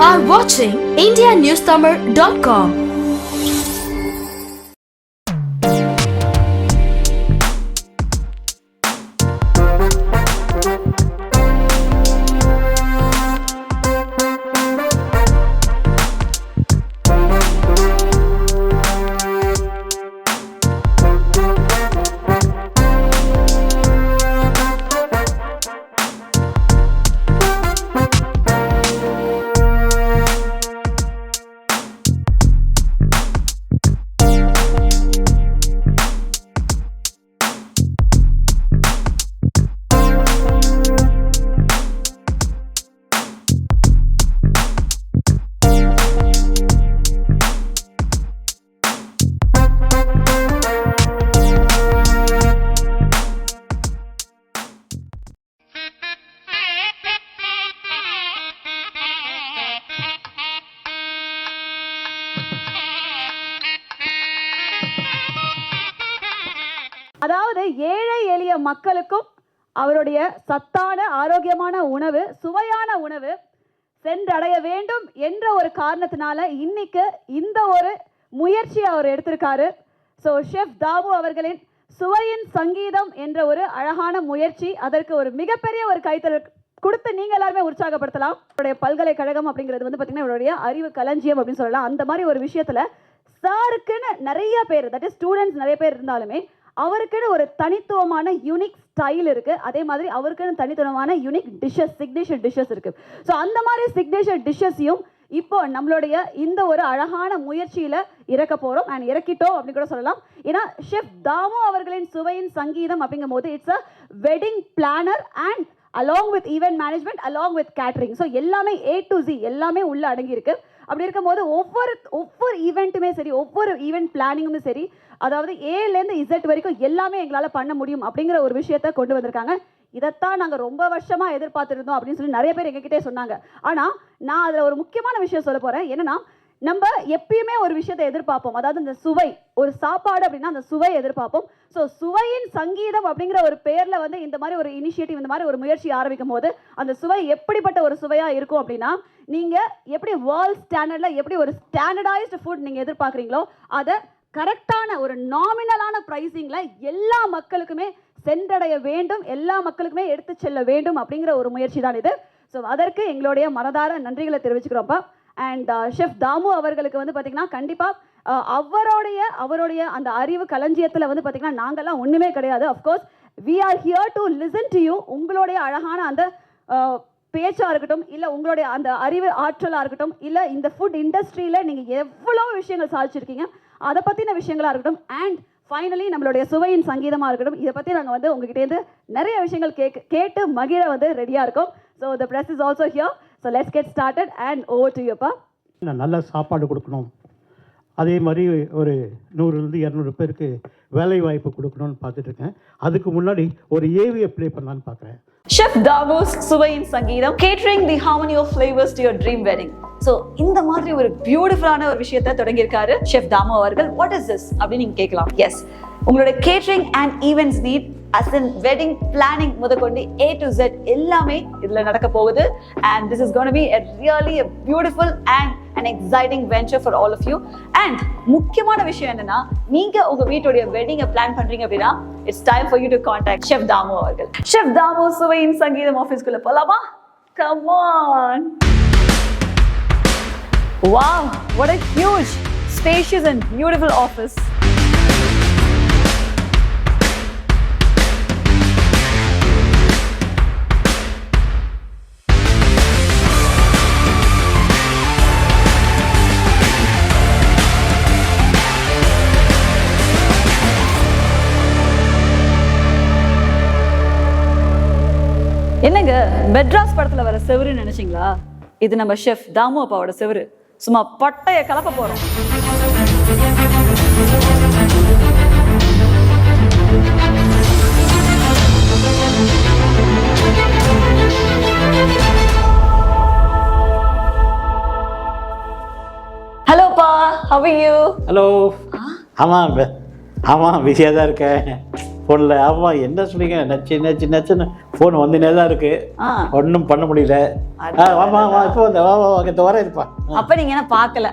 are watching IndiaNewsTamil.com. அதாவது ஏழை எளிய மக்களுக்கும் அவருடைய சத்தான ஆரோக்கியமான உணவு சுவையான உணவு சென்றடைய வேண்டும் என்ற ஒரு காரணத்தினால இன்னைக்கு இந்த ஒரு முயற்சி அவர் எடுத்திருக்காரு. ஸோ ஷெஃப் தாபு அவர்களின் சுவையின் சங்கீதம் என்ற ஒரு அழகான முயற்சி அதற்கு ஒரு மிகப்பெரிய ஒரு கைத்தல் கொடுத்து நீங்க எல்லாருமே உற்சாகப்படுத்தலாம். அவருடைய பல்கலைக்கழகம் அப்படிங்கிறது வந்து பார்த்தீங்கன்னா இவருடைய அறிவு களஞ்சியம் அப்படின்னு சொல்லலாம். அந்த மாதிரி ஒரு விஷயத்துல சாருக்குன்னு நிறைய பேர் தட் இஸ் ஸ்டூடெண்ட்ஸ் நிறைய பேர் இருந்தாலுமே அவருக்குன்னு ஒரு தனித்துவமான யூனிக் ஸ்டைல் இருக்குது அதே மாதிரி அவருக்குன்னு தனித்துவமான யூனிக் டிஷ்ஷஸ் சிக்னேச்சர் டிஷ்ஷஸ் இருக்குது ஸோ அந்த மாதிரி சிக்னேச்சர் டிஷ்ஷஸையும் இப்போ நம்மளுடைய இந்த ஒரு அழகான முயற்சியில் இறக்க போகிறோம் அண்ட் இறக்கிட்டோம் அப்படின்னு கூட சொல்லலாம். ஏன்னா ஷெஃப் தாமு அவர்களின் சுவையின் சங்கீதம் அப்படிங்கும் போது it's a wedding planner and along with event management along with catering so எல்லாமே ஏ டு ஜி எல்லாமே உள்ள அடங்கியிருக்கு. அப்படி இருக்கும்போது ஒவ்வொரு ஒவ்வொரு ஈவெண்ட்டுமே சரி ஒவ்வொரு ஈவெண்ட் பிளானிங்குமே சரி அதாவது ஏலேருந்து இசட் வரைக்கும் எல்லாமே எங்களால் பண்ண முடியும் அப்படிங்கிற ஒரு விஷயத்த கொண்டு வந்திருக்காங்க. இதைத்தான் நாங்கள் ரொம்ப வருஷமாக எதிர்பார்த்துருந்தோம் அப்படின்னு சொல்லி நிறைய பேர் எங்ககிட்டே சொன்னாங்க. ஆனால் நான் அதில் ஒரு முக்கியமான விஷயம் சொல்ல போகிறேன் என்னன்னா நம்ம எப்பயுமே ஒரு விஷயத்தை எதிர்பார்ப்போம். அதாவது இந்த சுவை ஒரு சாப்பாடு அப்படின்னா அந்த சுவை எதிர்பார்ப்போம். ஸோ சுவையின் சங்கீதம் அப்படிங்கிற ஒரு பேரில் வந்து இந்த மாதிரி ஒரு இனிஷியேட்டிவ் இந்த மாதிரி ஒரு முயற்சி ஆரம்பிக்கும் போது அந்த சுவை எப்படிப்பட்ட ஒரு சுவையாக இருக்கும் அப்படின்னா நீங்கள் எப்படி வேர்ல்ட் ஸ்டாண்டர்டில் எப்படி ஒரு ஸ்டாண்டர்டைஸ்டு ஃபுட் நீங்கள் எதிர்பார்க்குறீங்களோ அதை கரெக்டான ஒரு நாமினலான ப்ரைஸிங்கில் எல்லா மக்களுக்குமே சென்றடைய வேண்டும் எல்லா மக்களுக்குமே எடுத்து செல்ல வேண்டும் அப்படிங்கிற ஒரு முயற்சி தான் இது. ஸோ அதற்கு எங்களுடைய மனதார நன்றிகளை தெரிவிச்சுக்கிறோம்ப்பா அண்ட் ஷெஃப் uh, தாமு அவர்களுக்கு வந்து பார்த்திங்கன்னா கண்டிப்பாக uh, அவருடைய அவருடைய அந்த அறிவு களஞ்சியத்தில் வந்து பார்த்திங்கன்னா நாங்கள்லாம் ஒன்றுமே கிடையாது. Of course we are here to listen to you உங்களுடைய அழகான அந்த uh, பேச்சாக இருக்கட்டும் இல்லை உங்களுடைய அந்த அறிவு ஆற்றலாக இருக்கட்டும் இல்லை இந்த ஃபுட் இண்டஸ்ட்ரியில் நீங்கள் எவ்வளோ விஷயங்கள் சாதிச்சிருக்கீங்க. அதை பற்றின விஷயங்களாக இருக்கட்டும் அண்ட் ஃபைனலி நம்மளுடைய சுவையின் சங்கீதமாக இருக்கட்டும் இதை பற்றி நாங்கள் வந்து உங்ககிட்டேருந்து நிறைய விஷயங்கள் கேட்க கேட்டு மகிழ வந்து ரெடியாக இருக்கோம். So the press is also here so let's get started and over to யூப்பா நல்ல சாப்பாடு கொடுக்கணும். அதே மாதிரி ஒரு நூறுலேருந்து இரநூறு பேருக்கு வேலை வாய்ப்பு கொடுக்கணும்னு பார்த்துட்டு இருக்கேன் அதுக்கு முன்னாடி ஒரு ஏவியை ப்ளே பண்ணலான்னு பார்க்குறேன். Chef Damu's Suvaiyin Sangeetham catering the harmony of flavours to your dream wedding so இந்த மாதிரி ஒரு பியூட்டிஃபுல்லான ஒரு விஷயத்தை தொடங்கியிருக்காரு ஷெஃப் தாமோ அவர்கள். வாட் இஸ் திஸ் அப்படின்னு நீங்கள் கேட்கலாம். எஸ் உங்களோட catering and events need us in wedding planning முதற்கொண்டு ஏ டு ஜெட் எல்லாமே இதுல நடக்க போகுது. And this is gonna be really a beautiful and and exciting venture for all of you and முக்கியமான விஷயம் என்னன்னா நீங்க உங்க வீட்டுடைய வெட்டிங்கை பிளான் பண்றீங்க அப்படின்னா it's time for you to contact chef Damu அவர்கள். ஷெஃப் தாமு சுவையின் சங்கீதம் ஆஃபீஸ்க்குள்ள போலாமா? Come on wow what a huge spacious and beautiful office. என்னங்க மெட்ராஸ் படத்துல வர செவருன்னு நினைச்சீங்களா? இது நம்ம ஷெஃப் தாமு அப்பாவோட செவரு. சும்மா பட்டைய கலப்ப போறோம். ஹலோப்பா are you? ஹலோ ஆமாம் ஆமாம் பிஸியாக தான் இருக்கேன். ஃபோனில் ஆமாம் என்ன சொன்னீங்க? நச்சு நச்சு நச்சுன்னு ஃபோன் வந்துனே தான் இருக்கு. ஒன்றும் பண்ண முடியல. ஆ வாமா வா இப்போ வந்த வா வா இந்த வர இருப்பா. அப்ப நீங்க என்ன பார்க்கல?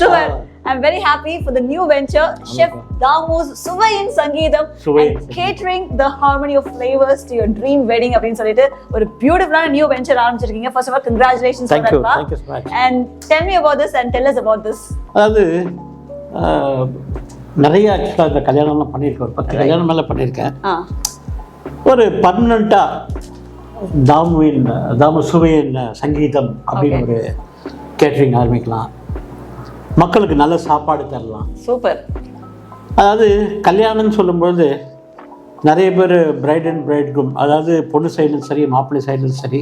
Super very happy for the new venture chef Damu's Suvaiyin Sangeetham Suvaiyin catering the harmony of flavours to your dream wedding அப்படின்னு சொல்லிட்டு ஒரு பியூட்டிஃபுல்லான new venture ஆரம்பிச்சிருக்கீங்க. First of all congratulations thank you thank you so much and tell me about this and tell us about this அதாவது நிறைய ஆக்சுவலாக இந்த கல்யாணம்லாம் பண்ணியிருக்கேன் ஒரு பத்து கல்யாணம் மேலே பண்ணியிருக்கேன். ஒரு பர்மனண்ட்டாக தாமுவின் தாமு சுவையின் சங்கீதம் அப்படின்னு. ஒரு கேட்ரிங் ஆரம்பிக்கலாம். மக்களுக்கு நல்ல சாப்பாடு தரலாம். சூப்பர். அதாவது கல்யாணம்னு சொல்லும்பொழுது நிறைய பேர் பிரைட் அண்ட் பிரைட் குரூம் அதாவது பொண்ணு சைடும் சரி மாப்பிள்ளை சைடும் சரி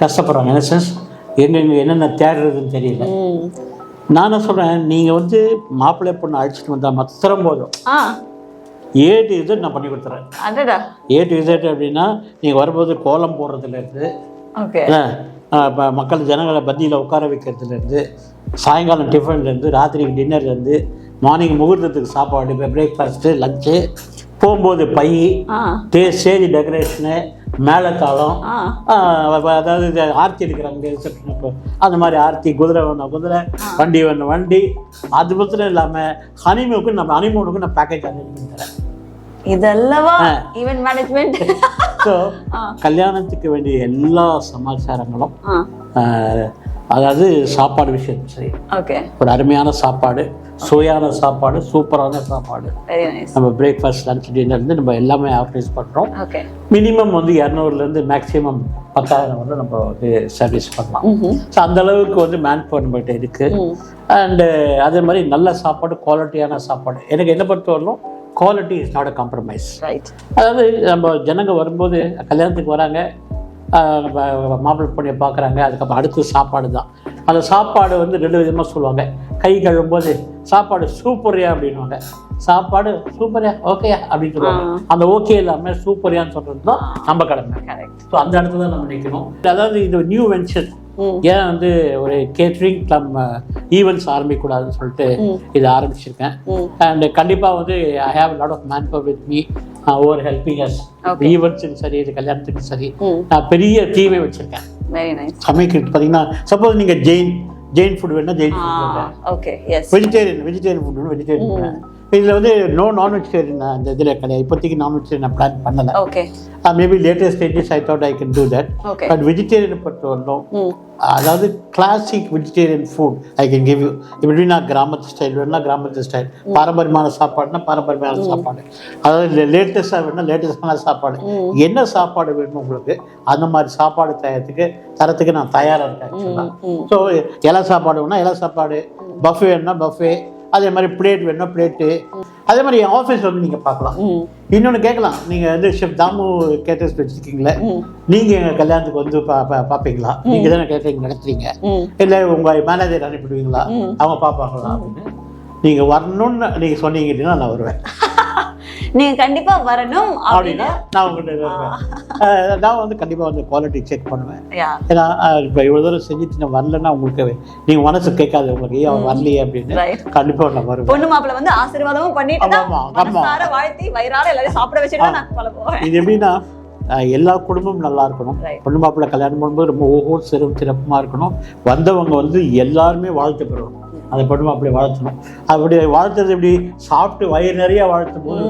கஷ்டப்படுறாங்க என்ன சென்ஸ் எங்கெங்க என்னென்ன தேடுறதுன்னு தெரியல. நான் என்ன சொல்கிறேன் நீங்கள் வந்து மாப்பிள்ளை பொண்ணு அழைச்சிட்டு வந்தால் மாத்திரம் போதும். ஏ டு இசட் நான் பண்ணி கொடுத்துறேன். ஏ டு இசட் அப்படின்னா நீங்கள் வரும்போது கோலம் போடுறதுலேருந்து ஓகே. மக்கள் ஜனங்களை பந்தியில் உட்கார வைக்கிறதுலேருந்து சாயங்காலம் டிஃபன்லேருந்து ராத்திரிக்கு டின்னர்லேருந்து மார்னிங் முகூர்த்தத்துக்கு சாப்பாடு பிரேக்ஃபாஸ்ட்டு லஞ்சு போகும்போது பை ஸ்டேஜ் டெக்கரேஷனு ஆஹ் அப்ப அதாவது ஆர்த்தி எடுக்கிறாங்க ரிசப்ஷனுக்கு அந்த மாதிரி ஆர்த்தி குதிரை வேணும் குதிரை வண்டி வேணும் வண்டி அது மாத்திரம் இல்லாமல் ஹனிமூனுக்கு நம்ம ஹனிமூனுக்கு நான் பேக்கேஜ் அரேஞ்ச் பண்ணி தரேன். இதல்லவா? Event management so. கல்யாணத்துக்கு வேண்டிய எல்லா சமாச்சாரங்களும் அதாவது சாப்பாடு விஷயம் சரி. ஓகே ஒரு அருமையான சாப்பாடு சுவையான சாப்பாடு சூப்பரான சாப்பாடு. நம்ம பிரேக்ஃபாஸ்ட் லஞ்ச் டின்னர்லேருந்து நம்ம எல்லாமே ஆர்கனைஸ் பண்ணுறோம் மினிமம் வந்து இரநூறுலேருந்து மேக்ஸிமம் பத்தாயிரம் வந்து நம்ம வந்து சர்வீஸ் பண்ணலாம். ஸோ அந்த அளவுக்கு வந்து மேன் பவர் நம்மகிட்ட இருக்குது அண்டு அதே மாதிரி நல்ல சாப்பாடு குவாலிட்டியான சாப்பாடு. எனக்கு என்ன பொறுத்தவரையிலும் quality is not a compromise right அதாவது நம்ம ஜனங்க வரும்போது கல்யாணத்துக்கு வராங்க மாப்பிள்ளை பொண்ணியை பார்க்குறாங்க. அதுக்கப்புறம் அடுத்து சாப்பாடு தான். அந்த சாப்பாடு வந்து ரெண்டு விதமாக சொல்லுவாங்க. கை கழுவும்போது சாப்பாடு சூப்பரியா அப்படின்வாங்க சாப்பாடு சூப்பரியா ஓகேயா அப்படின்னு சொல்லுவாங்க. அந்த ஓகே இல்லாமல் சூப்பரியான்னு சொல்கிறது தான் நம்ம கடமை. ஸோ அந்த இடத்துல தான் நம்ம நிற்கணும் அதாவது இது நியூ வென்ச்சர். ஏன் வந்து ஒரு கேட்ரிங் கம் ஈவெண்ட்ஸ் ஆரம்பிக்கக்கூடாதுன்னு சொல்லிட்டு இதை ஆரம்பிச்சிருக்கேன். அண்ட் கண்டிப்பாக வந்து I have lot of man power with me over helping us Okay. ஈவெண்ட்ஸுக்கும் சரி இது கல்யாணத்துக்கும் சரி. நான் பெரிய டீமே வச்சுருக்கேன். சமைக்கிறது பார்த்தீங்கன்னா சப்போஸ் நீங்கள் ஜெயின் ஜெயின் ஃபுட் வேணா Jain food okay vegetarian vegetarian food வேணும் வெஜிடேரியன் இதில் வந்து நோ நான் வெஜிடேரியன் அந்த இதில் கிடையாது. இப்போதைக்கு நான் வெஜிடேரியன் நான் பிளான் பண்ணலை. Okay maybe latest stages I thought I can do that but வெஜிடேரியனை பொறுத்தவரைக்கும் ம் அதாவது classic vegetarian food I can give you எப்படின்னா கிராமத்து ஸ்டைல் வேணும்னா கிராமத்து ஸ்டைல் பாரம்பரியமான சாப்பாடுனா பாரம்பரியமான சாப்பாடு. அதாவது லேட்டஸ்டாக வேணும்னா லேட்டஸ்டான சாப்பாடு. என்ன சாப்பாடு வேணும் உங்களுக்கு அந்த மாதிரி சாப்பாடு தயாரத்துக்கு தரத்துக்கு நான் தயாராக இருக்கேன் ஸோ இலை சாப்பாடு வேணும்னா இலை சாப்பாடு. பஃபே வேணும்னா பஃபே அதே மாதிரி பிளேட் வேணும்னா பிளேட்டு அதே மாதிரி என் ஆஃபீஸ் வந்து நீங்கள் பார்க்கலாம். இன்னொன்று கேட்கலாம். நீங்கள் வந்து ஷெஃப் தாமு கேட்டர்ஸ் வச்சுருக்கீங்களே? நீங்கள் எங்கள் கல்யாணத்துக்கு வந்து பா பார்ப்பீங்களா? நீங்கள் தானே கேட்டரிங் நடத்துறீங்க. இல்லை உங்கள் மேனேஜர் அனுப்பிடுவீங்களா. அவங்க பார்ப்பாங்களா அப்படின்னு. நீங்கள் வரணும்னு நீங்கள் சொன்னீங்கன்னா நான் வருவேன். நீங்க கண்டிப்பா வரணும் அப்படின்னா நான் உங்கள்கிட்ட நான் வந்து கண்டிப்பாக வந்து குவாலிட்டி செக் பண்ணுவேன். ஏன்னா இப்போ இவ்வளோ தூரம் செஞ்சுட்டு நான் வரலன்னா உங்களுக்கு நீங்கள் மனசு கேட்காது உங்களுக்கு ஏன் வரலையே அப்படின்னு. ரைட் கண்டிப்பாக நான் வருவேன். பொண்ணு மாப்பிள்ள வந்து ஆசீர்வாதமும் பண்ணிட்டு ஆமா, வாழ்த்தி வயிறார எல்லாரையும் சாப்பிட வச்சுட்டு நான் இது எப்படின்னா எல்லா குடும்பமும் நல்லா இருக்கணும். பொண்ணு மாப்பிள்ளை கல்யாணம் பண்ணும்போது ரொம்ப ஒவ்வொரு சிறப்பு சிறப்புமாக இருக்கணும். வந்தவங்க வந்து எல்லாருமே வாழ்த்து பெறணும். அந்த பொண்ணு மாப்பிள்ளை வாழ்த்தணும் அப்படி வாழ்த்துறது எப்படி? சாப்பிட்டு வயிறு நிறைய வாழ்த்தும் போது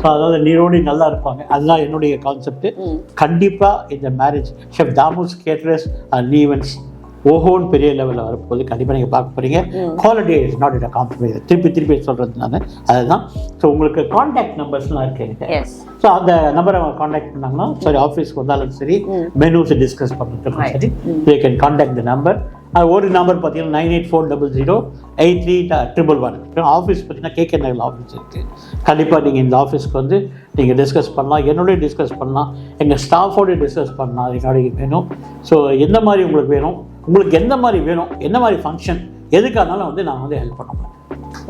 ஸோ அதாவது நீரோடி நல்லா இருப்பாங்க. அதுதான் என்னுடைய கான்செப்ட் கண்டிப்பாக இந்த marriage chef Damu's caterers and events ஓஹோன்னு பெரிய லெவலில் வரப்போகுது கண்டிப்பாக நீங்கள் பார்க்க போகிறீங்க quality is not it compromise திருப்பி திருப்பி சொல்கிறது நான். அதுதான். ஸோ உங்களுக்கு காண்டாக்ட் நம்பர்ஸ்லாம் இருக்கு எனக்கு ஸோ அந்த நம்பரை அவங்க காண்டாக்ட் பண்ணாங்கன்னா சரி ஆஃபீஸ்க்கு வந்தாலும் சரி மெனூஸை டிஸ்கஸ் பண்ணுறதுக்கும் Right. சரி they can contact the number ஒரு நம்பர் பார்த்தீங்கன்னா nine eight four double zero eight three triple one office பார்த்தீங்கன்னா கேகே நகர் ஆஃபீஸ் இருக்குது கண்டிப்பாக நீங்கள் இந்த ஆஃபீஸ்க்கு வந்து நீங்கள் டிஸ்கஸ் பண்ணலாம். என்னோடய டிஸ்கஸ் பண்ணலாம். எங்கள் ஸ்டாஃபோட டிஸ்கஸ் பண்ணலாம். என்னோட வேணும். ஸோ எந்த மாதிரி உங்களுக்கு வேணும்? உங்களுக்கு எந்த மாதிரி வேணும் என்ன மாதிரி ஃபங்க்ஷன் எதுக்கானாலும் வந்து நான் வந்து ஹெல்ப் பண்ண முடியும்.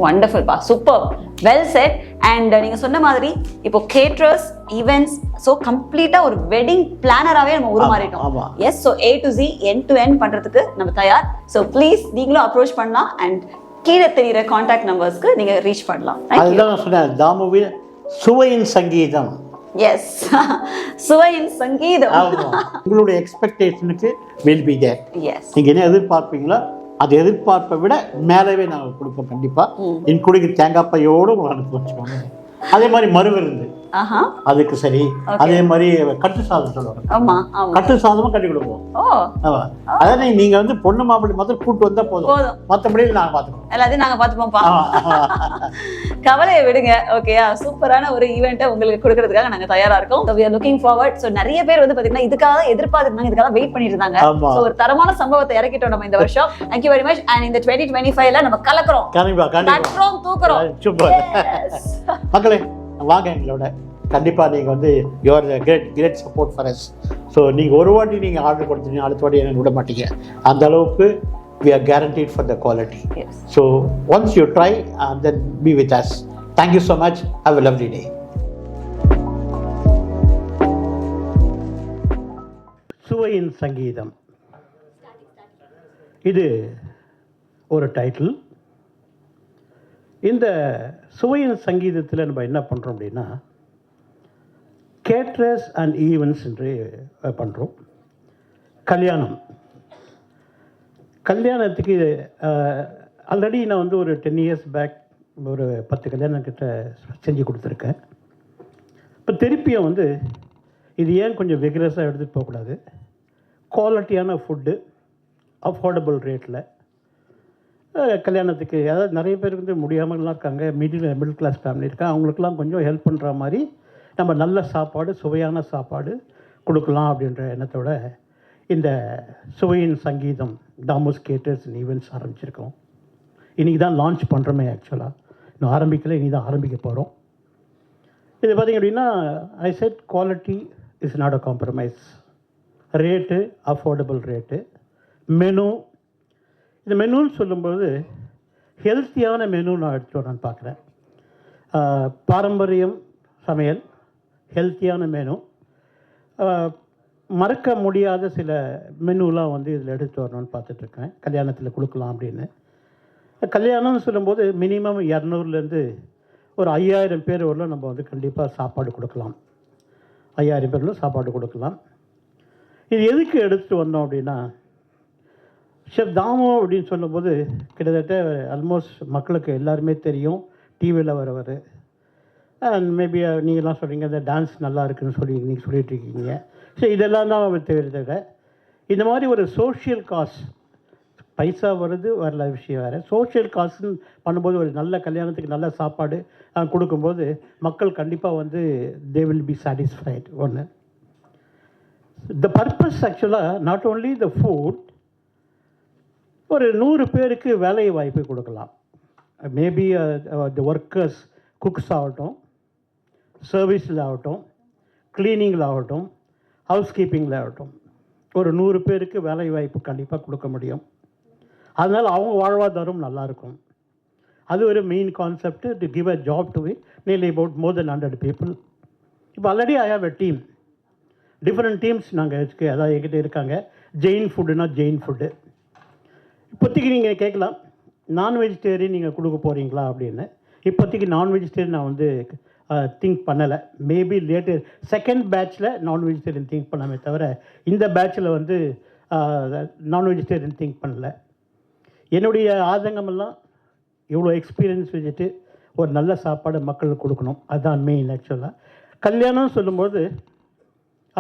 வண்டர்ஃபுல் பா. சூப்பர் வெல் செட் அண்ட் நீங்க சொன்ன மாதிரி இப்போ கேட்ரஸ் ஈவெண்ட்ஸ் ஸோ கம்ப்ளீட்டா ஒரு வெட்டிங் பிளானராகவே நம்ம உருமாறிட்டோம். Yes so A to Z end to end பண்றதுக்கு நம்ம தயார். ஸோ ப்ளீஸ் நீங்களும் அப்ரோச் பண்ணலாம். அண்ட் கீழே தெரியிற காண்டாக்ட் நம்பர்ஸ்க்கு நீங்க ரீச் பண்ணலாம். அதுதான் நான் சொன்னேன் தாமுவின் சுவையின் சங்கீதம். எஸ் சுவையின் சங்கீதம். உங்களுடைய எக்ஸ்பெக்டேஷனுக்கு வில் பி தேர் எஸ் நீங்க என்ன எதிர்பார்ப்பீங்களோ அது எதிர்பார்ப்பை விட மேலவே நாங்கள் கொடுப்போம் கண்டிப்பா. இன்க்ளூடிங் தேங்காய் பையோடு உங்களை அனுப்பி வச்சுக்கோங்க. அதே மாதிரி மறுவிருந்து. அதுக்கு சரி. அதே மாதிரி கட்டு சாதம் சொல்லுவாங்க. கட்டு சாதமும் கட்டி கொடுப்போம். அதாவது நீங்க வந்து பொண்ணு மாப்பிள்ளை மாத்திரம் கூட்டு வந்தா போதும். மற்றபடி நாங்கள் பார்த்துக்கோம் எல்லாத்தையும் நாங்க பாத்துப்போம்ப்பா. ஆமா. கவலையை விடுங்க ஓகேயா சூப்பரான ஒரு ஈவெண்ட்டை உங்களுக்கு கொடுக்கறதுக்காக நாங்க தயாரா இருக்கோம். We are looking forward so நிறைய பேர் வந்து பாத்தீங்கன்னா இதுக்காக எதிர்பார்த்துருந்தாங்க இதுக்காக வெயிட் பண்ணிட்டு இருந்தாங்க ஒரு தரமான சம்பவத்தை இறக்கிட்டோம் நம்ம இந்த வருஷம் thank you very much and இந்த டுவெண்ட்டி டுவெண்ட்டி ஃபைவ்ல நம்ம கலக்குறோம். தட்டுறோம் தூக்குறோம். மக்களே வாங்க எங்களோட. கண்டிப்பா நீங்க வந்து your great great support for us so நீங்க ஒரு வாட்டி நீங்க ஆர்டர் கொடுத்தீங்க அடுத்த வாட்டி எனக்கு விட மாட்டீங்க. அந்த அளவுக்கு we are guaranteed for the quality. So once you try then be with us thank you so much have a lovely day Suvaiyin Sangeetham. இது ஒரு டைட்டில் இந்த சுவையின் சங்கீதத்தில் நம்ம என்ன பண்ணுறோம் அப்படின்னா கேட்ரஸ் அண்ட் ஈவெண்ட்ஸ் என்று பண்ணுறோம் கல்யாணம். கல்யாணத்துக்கு ஆல்ரெடி நான் வந்து ஒரு டென் இயர்ஸ் பேக் ஒரு பத்து கல்யாணம் கிட்ட செஞ்சு கொடுத்துருக்கேன். இப்போ திருப்பியும் வந்து இது ஏன் கொஞ்சம் விக்ரஸாக எடுத்துகிட்டு போகக்கூடாது? குவாலிட்டியான ஃபுட்டு அஃபோர்டபுள் ரேட்டில் கல்யாணத்துக்கு. அதாவது நிறைய பேர் வந்து முடியாமலாம் இருக்காங்க. மிடில் மிடில் கிளாஸ் ஃபேமிலி இருக்காங்க அவங்களுக்குலாம் கொஞ்சம் ஹெல்ப் பண்ணுற மாதிரி நம்ம நல்ல சாப்பாடு சுவையான சாப்பாடு கொடுக்கலாம் அப்படின்ற எண்ணத்தோட இந்த சுவையின் சங்கீதம் டாமஸ் கேட்டர்ஸ் ஈவெண்ட்ஸ் ஆரம்பிச்சிருக்கோம். இன்றைக்கி தான் லான்ச் பண்ணுறோமே ஆக்சுவலாக இன்னும் ஆரம்பிக்கல இனி தான் ஆரம்பிக்க போகிறோம் இது பார்த்திங்க அப்படின்னா I said quality is not a compromise rate affordable rate menu இந்த மெனுன்னு சொல்லும்போது ஹெல்த்தியான மெனு நான் எடுத்து நான் பார்க்குறேன். பாரம்பரியம் சமையல் ஹெல்த்தியான மெனு மறக்க முடியாத சில மெனுலாம் வந்து இதில் எடுத்து வரணும்னு பார்த்துட்ருக்கேன். கல்யாணத்தில் கொடுக்கலாம் அப்படின்னு. கல்யாணம்னு சொல்லும்போது மினிமம் இரநூறுலேருந்து ஒரு ஐயாயிரம் பேர் வரல நம்ம வந்து கண்டிப்பாக சாப்பாடு கொடுக்கலாம். ஐயாயிரம் பேரில் சாப்பாடு கொடுக்கலாம். இது எதுக்கு எடுத்துகிட்டு வந்தோம் அப்படின்னா ஷெஃப் தாமோ அப்படின்னு சொல்லும்போது கிட்டத்தட்ட ஆல்மோஸ்ட் மக்களுக்கு எல்லாருமே தெரியும். டிவியில் வரவர். அண்ட் மேபி நீங்கள்லாம் சொல்கிறீங்க இந்த டான்ஸ் நல்லா இருக்குன்னு சொல்லி நீங்கள் சொல்லிகிட்டு இருக்கீங்க. ஸோ இதெல்லாம் தான் அவர் தவிர இந்த மாதிரி ஒரு சோஷியல் காஸ் பைசா வருது வரல விஷயம் வேறு. சோஷியல் காசுன்னு பண்ணும்போது ஒரு நல்ல கல்யாணத்துக்கு நல்ல சாப்பாடு கொடுக்கும்போது மக்கள் கண்டிப்பாக வந்து தே வில் பி சாட்டிஸ்ஃபைட் ஒன்று த பர்பஸ் ஆக்சுவலாக நாட் ஓன்லி த ஃபுட் ஒரு நூறு பேருக்கு வேலை வாய்ப்பு கொடுக்கலாம். மேபி த ஒர்க்கர்ஸ் குக்ஸ் ஆகட்டும் சர்வீஸில் ஆகட்டும் க்ளீனிங்கில் ஆகட்டும் ஹவுஸ் கீப்பிங்கில் ஆகட்டும். ஒரு நூறு பேருக்கு வேலை வாய்ப்பு கண்டிப்பாக கொடுக்க முடியும். அதனால் அவங்க வாழ்வாதாரம் நல்லாயிருக்கும் அது ஒரு main concept to give a job to it nearly about more then hundred people இப்போ already I have a team different teams நாங்கள் அதாவது எங்கிட்ட இருக்காங்க. ஜெயின் ஃபுட்டுனா ஜெயின் ஃபுட்டு இப்போதைக்கு நீங்கள் கேட்கலாம். நான் வெஜிடேரியன் நீங்கள் கொடுக்க போகிறீங்களா அப்படின்னு. இப்போதைக்கு நான் வெஜிடேரியன் நான் வந்து திங்க் பண்ணலை. மேபி லேட்டர் செகண்ட் பேட்ச்சில் நான் வெஜிடேரியன் திங்க் பண்ணாமே தவிர இந்த பேட்ச்சில் வந்து நான் வெஜிடேரியன் திங்க் பண்ணல. என்னுடைய ஆதங்கமெல்லாம் இவ்வளோ எக்ஸ்பீரியன்ஸ் வச்சுட்டு ஒரு நல்ல சாப்பாடு மக்களுக்கு கொடுக்கணும். அதுதான் மெயின் ஆக்சுவலாக கல்யாணம் சொல்லும்போது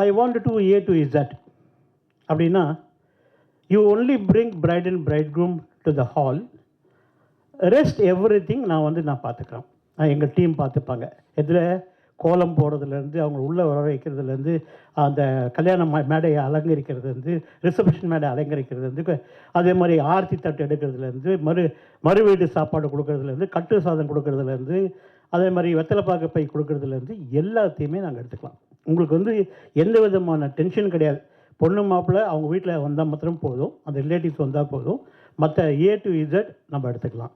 I want to A to is that அப்படின்னா you only bring bride and bride groom to the hall rest everything நான் வந்து நான் பார்த்துக்கிறேன். நான் எங்கள் டீம் பார்த்துப்பாங்க. இதில் கோலம் போடுறதுலேருந்து அவங்க உள்ளே வர வைக்கிறதுலேருந்து அந்த கல்யாண மேடையை அலங்கரிக்கிறதுலேருந்து ரிசப்ஷன் மேடை அலங்கரிக்கிறதுலேருந்து அதே மாதிரி ஆர்த்தி தட்டு எடுக்கிறதுலேருந்து மறு மறு வீடு சாப்பாடு கொடுக்கறதுலேருந்து கட்டு சாதம் கொடுக்கறதுலேருந்து அதே மாதிரி வெத்தலைப்பாக்கு பை கொடுக்கறதுலேருந்து எல்லாத்தையுமே நாங்கள் எடுத்துக்கலாம். உங்களுக்கு வந்து எந்த விதமான டென்ஷன் கிடையாது. பொண்ணு மாப்பிள்ளை அவங்க வீட்டில் வந்தால் மாத்திரம் போதும் அந்த ரிலேட்டிவ்ஸ் வந்தால் போதும். மற்ற ஏ டு இசட் நம்ம எடுத்துக்கலாம்.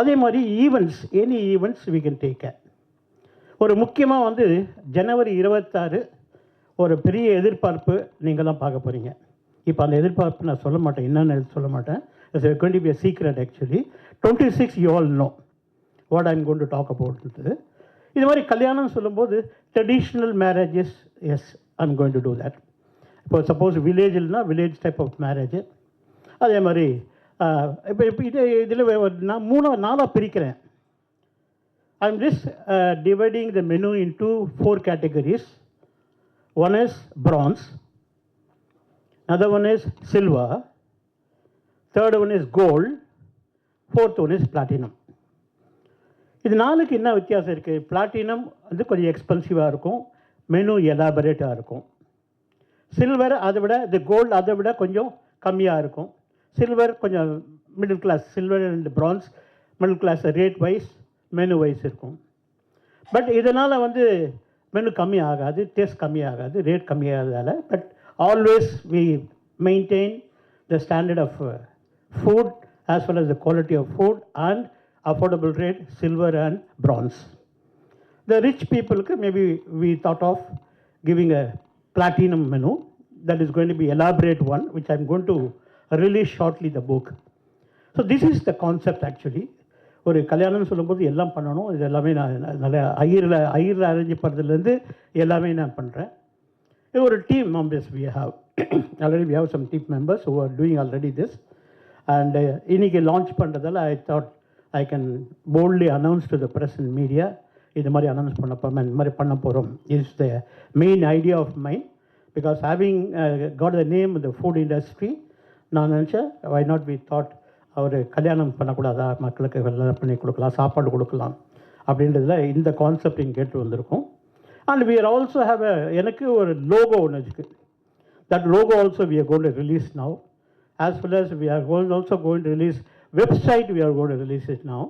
அதே மாதிரி events any events we can take ஒரு முக்கியமாக வந்து ஜனவரி இருபத்தாறு ஒரு பெரிய எதிர்பார்ப்பு நீங்கள் தான் பார்க்க போகிறீங்க இப்போ அந்த எதிர்பார்ப்பு நான் சொல்ல மாட்டேன் என்னென்னு சொல்ல மாட்டேன். It's going be be a actually twenty six you all know what I'm going to talk about இது. மாதிரி கல்யாணம் சொல்லும்போது traditional marriages yes I'm going to do that இப்போ சப்போஸ் வில்லேஜில்னா வில்லேஜ் டைப் ஆஃப் மேரேஜ் அதே மாதிரி இப்போ இப்போ இது இதில் நான் மூணு நாலாக பிரிக்கிறேன். I am just dividing the menu into four categories one is bronze another one is silver, third one is gold, fourth one is platinum. இது நாளுக்கு என்ன வித்தியாசம் இருக்குது பிளாட்டினம் வந்து கொஞ்சம் எக்ஸ்பென்சிவாக இருக்கும். மெனு எலாபரேட்டாக இருக்கும். சில்வர் அதை விட இந்த கோல்டு அதை விட கொஞ்சம் கம்மியாக இருக்கும். சில்வர் கொஞ்சம் middle class silver and bronze middle class rate wise menu wise இருக்கும். பட் இதனால் வந்து மெனு கம்மி ஆகாது டேஸ்ட் கம்மி ஆகாது rate கம்மியாகிறதால but always we maintain the standard of food as well as the quality of food and affordable rate silver and bronze. The rich people maybe we thought of giving a platinum menu. That is going to be elaborate one which i'm going to release shortly the book. So this is the concept actually. ஒரு கல்யாணம்னு சொல்லும்போது எல்லாம் பண்ணணும். இது எல்லாமே நான் நல்லா ஐயரில் ஐயரில் arrange பண்ணுறதுலேருந்து எல்லாமே நான் பண்ணுறேன் இது ஒரு team members we have already we have some team members who are doing already this and இன்னைக்கு லான்ச் பண்ணுறதால I thought I can boldly announce to the press in media இது மாதிரி அனௌன்ஸ் பண்ண போகிறோம் இந்த மாதிரி பண்ண போகிறோம் is the main idea of mind because having got the name இந்த ஃபுட் இண்டஸ்ட்ரி நான் நினச்சேன் I not we thought our கல்யாணம் பண்ணக்கூடாதா மக்களுக்கு கல்யாணம் பண்ணி கொடுக்கலாம் சாப்பாடு கொடுக்கலாம் அப்படின்றதுல இந்த கான்செப்ட் இங்கே கேட்டு வந்திருக்கோம் and we are also have a எனக்கு ஒரு லோகோ ஒன்று இருக்குது that logo also we are gold release now as well as we are gold also gold release website we are gold release it now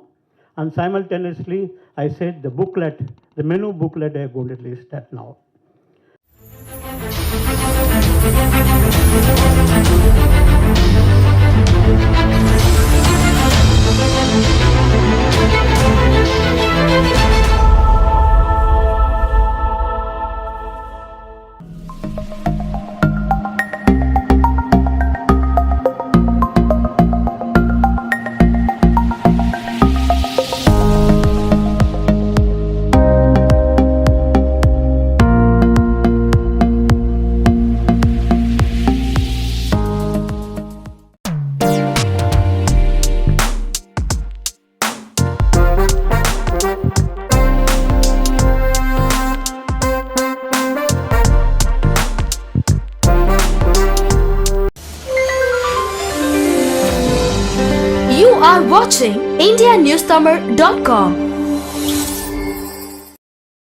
and simultaneously I said the booklet, the menu booklet I am going to release that now. newstomer.com.